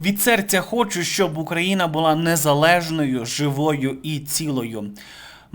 Від серця хочу, щоб Україна була незалежною, живою і цілою.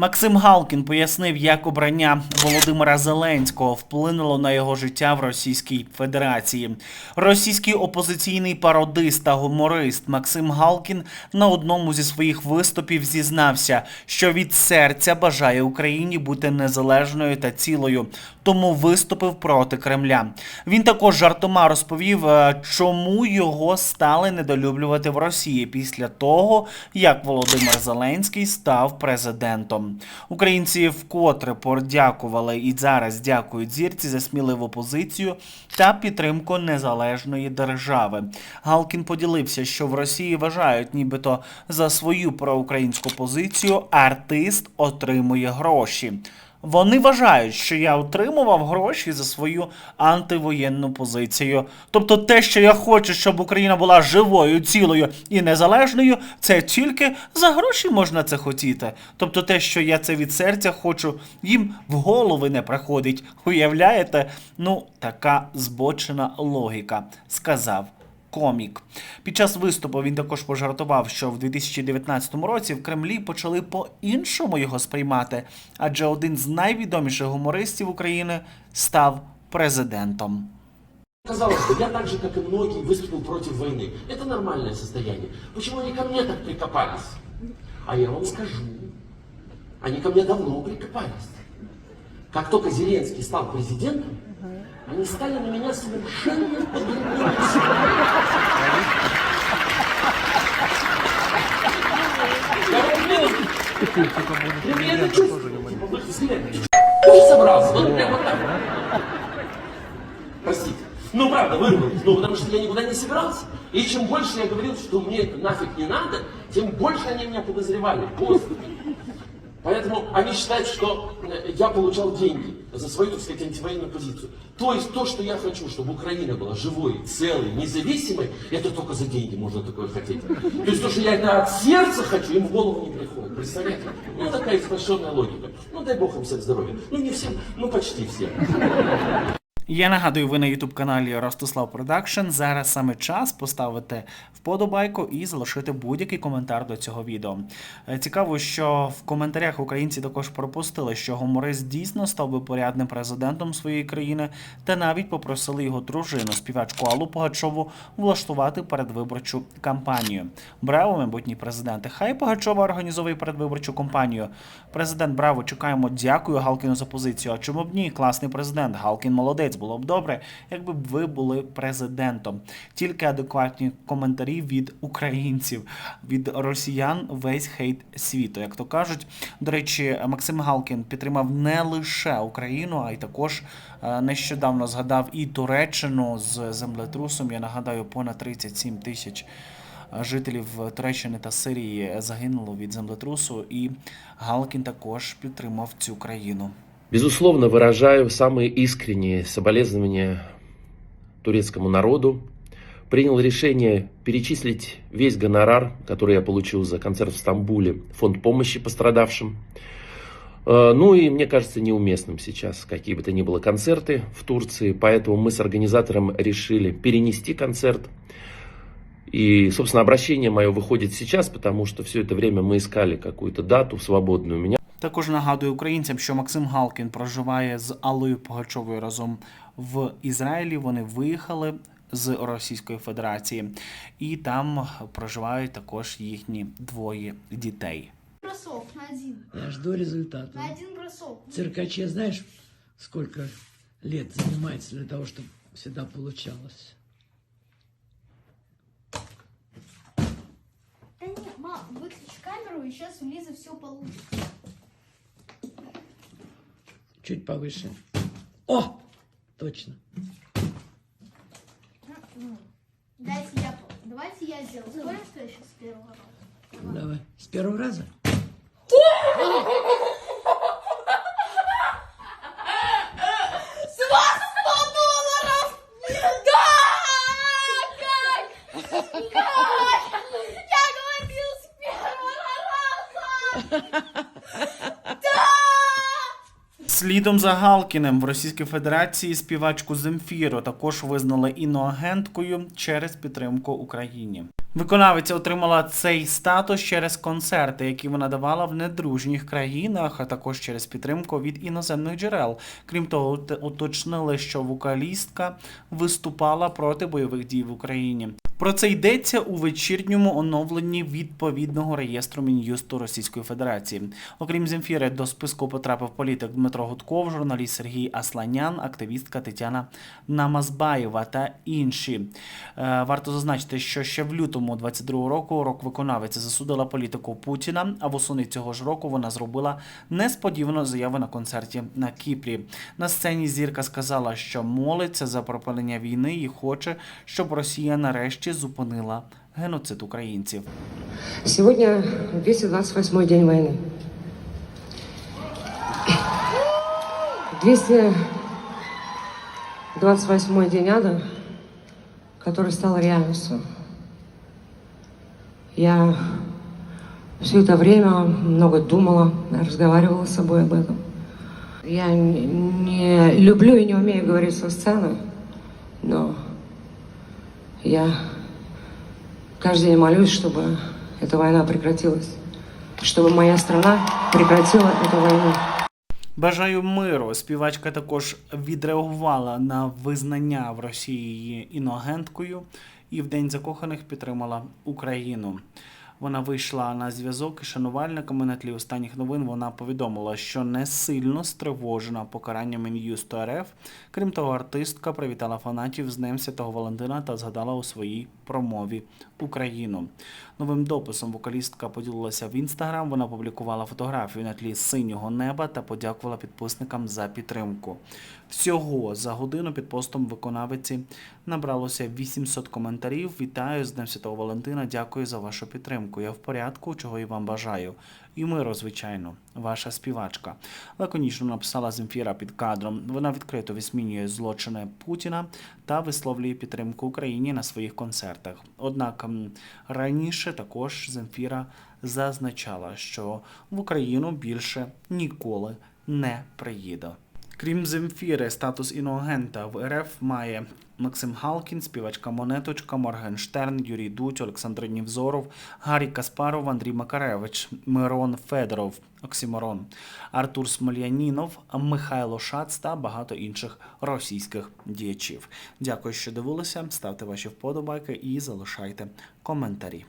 Максим Галкін пояснив, як обрання Володимира Зеленського вплинуло на його життя в Російській Федерації. Російський опозиційний пародист та гуморист Максим Галкін на одному зі своїх виступів зізнався, що від серця бажає Україні бути незалежною та цілою, тому виступив проти Кремля. Він також жартома розповів, е, чому його стали недолюблювати в Росії після того, як Володимир Зеленський став президентом. Українці вкотре подякували і зараз дякують зірці за сміливу позицію та підтримку незалежної держави. Галкін поділився, що в Росії вважають, нібито за свою проукраїнську позицію артист отримує гроші. Вони вважають, що я отримував гроші за свою антивоєнну позицію. Тобто, те, що я хочу, щоб Україна була живою, цілою і незалежною, це тільки за гроші можна це хотіти. Тобто, те, що я це від серця хочу, їм в голови не приходить. Уявляєте? Ну, така збочена логіка, сказав комік. Під час виступу він також пожартував, що в 2019 році в Кремлі почали по-іншому його сприймати, адже один з найвідоміших гумористів України став президентом. Казалось бы, я так же, как и многие, выступил против войны. Это нормальное состояние. Почему они ко мне так прикопались? А я вам скажу. Они ко мне давно прикопались. Как только Зеленский стал президентом, они стали на меня совершенно по-другому Собрался, вот прямо так. Простите. Ну, правда, вырвалось. Ну, потому что я никуда не собирался. И чем больше я говорил, что мне это нафиг не надо, тем больше они меня подозревали. Господи. Поэтому они считают, что э, я получал деньги за свою, так сказать, антивоенную позицию. То есть то, что я хочу, чтобы Украина была живой, целой, независимой, это только за деньги можно такое хотеть. То есть то, что я это от сердца хочу, им в голову не приходит. Представляете? Ну, такая извращенная логика. Ну, дай бог им всем здоровья. Ну, не всем, ну, почти всем. Я нагадую, ви на youtube каналі Ростислав Продакшн. Зараз саме час поставити вподобайку і залишити будь-який коментар до цього відео. Е, Цікаво, що в коментарях українці також пропустили, що гуморист дійсно став би порядним президентом своєї країни, та навіть попросили його дружину, співачку Аллу Пугачову, влаштувати передвиборчу кампанію. Браво, майбутній президенте. Хай Пугачова організовує передвиборчу кампанію. Президент Браво, чекаємо. Дякую Галкіну за позицію. А чому б ні? Класний президент. Галкін молодець. Було б добре, якби ви були президентом. Тільки адекватні коментарі від українців, від росіян весь хейт світу. Як то кажуть, до речі, Максим Галкін підтримав не лише Україну, а й також е, нещодавно згадав і Туреччину з землетрусом. Я нагадаю, понад 37 тисяч е, жителів Туреччини та Сирії загинуло від землетрусу, і Галкін також підтримав цю країну. Безусловно, выражаю самые искренние соболезнования турецкому народу. Принял решение перечислить весь гонорар, который я получил за концерт в Стамбуле, фонд помощи пострадавшим. Э, Ну и мне кажется неуместным сейчас какие бы то ни было концерты в Турции, поэтому мы с организатором решили перенести концерт. И, собственно, обращение мое выходит сейчас, потому что все это время мы искали какую-то дату свободную. У меня Також нагадую українцям, що Максим Галкін проживає з Аллою Пугачовою разом в Ізраїлі. Вони виїхали з Російської Федерації, і там проживають також їхні двоє дітей. бросок на один. Я жду результата. На один бросок. Циркаче знаешь, сколько лет занимается для того, чтобы всегда получалось? Да нет, мам, выключи камеру, и сейчас у Лизы все получится. Чуть повыше. О! Точно. Дайте я... Давайте я сделаю. Спорим, что я сейчас с первого раза? Давай. С первого раза? Слідом за Галкіним в Російській Федерації співачку Земфіру також визнали іноагенткою через підтримку Україні. Виконавиця отримала цей статус через концерти, які вона давала в недружніх країнах, а також через підтримку від іноземних джерел. Крім того, уточнили, що вокалістка виступала проти бойових дій в Україні. Про це йдеться у вечірньому оновленні відповідного реєстру Мін'юсту Російської Федерації. Окрім Земфіри, до списку потрапив політик Дмитро Гудков, журналіст Сергій Асланян, активістка Тетяна Намазбаєва та інші. Е, Варто зазначити, що ще в лютому 22 року рок-виконавиця засудила політику Путіна, а восени цього ж року вона зробила несподівану заяву на концерті на Кіпрі. На сцені зірка сказала, що молиться за припинення війни і хоче, щоб Росія нарешті зупинила геноцид українців. Сегодня 228 день войны. 228 день ада, который стал реальностью. Я все это время много думала, разговаривала с собой об этом. Я не, не люблю и не умею говорить со сцены, но я Каждый день молюсь, чтобы эта война прекратилась. Чтобы моя страна прекратила эту войну. Бажаю миру. Співачка також відреагувала на визнання в Росії її іноагенткою і в День закоханих підтримала Україну. Вона вийшла на зв'язок із шанувальниками на тлі останніх новин. Вона повідомила, що не сильно стривожена покаранням Мін'юсту РФ. Крім того, артистка привітала фанатів з Днем Святого Валентина та згадала у своїй промові Україну. Новим дописом вокалістка поділилася в інстаграм. Вона опублікувала фотографію на тлі синього неба та подякувала підписникам за підтримку. Всього за годину під постом виконавиці набралося 800 коментарів. Вітаю з Днем Святого Валентина. Дякую за вашу підтримку. Я в порядку, чого і вам бажаю. І миру, звичайно, ваша співачка. Лаконічно написала Земфіра під кадром. Вона відкрито висмінює злочини Путіна та висловлює підтримку Україні на своїх концертах. Однак м, раніше також Земфіра зазначала, що в Україну більше ніколи не приїде. Крім Земфіри, статус іноагента в РФ має Максим Галкін, співачка Монеточка, Моргенштерн, Юрій Дудь, Олександр Нівзоров, Гаррі Каспаров, Андрій Макаревич, Мирон Федоров, Оксіморон, Артур Смольянінов, Михайло Шац та багато інших російських діячів. Дякую, що дивилися. Ставте ваші вподобайки і залишайте коментарі.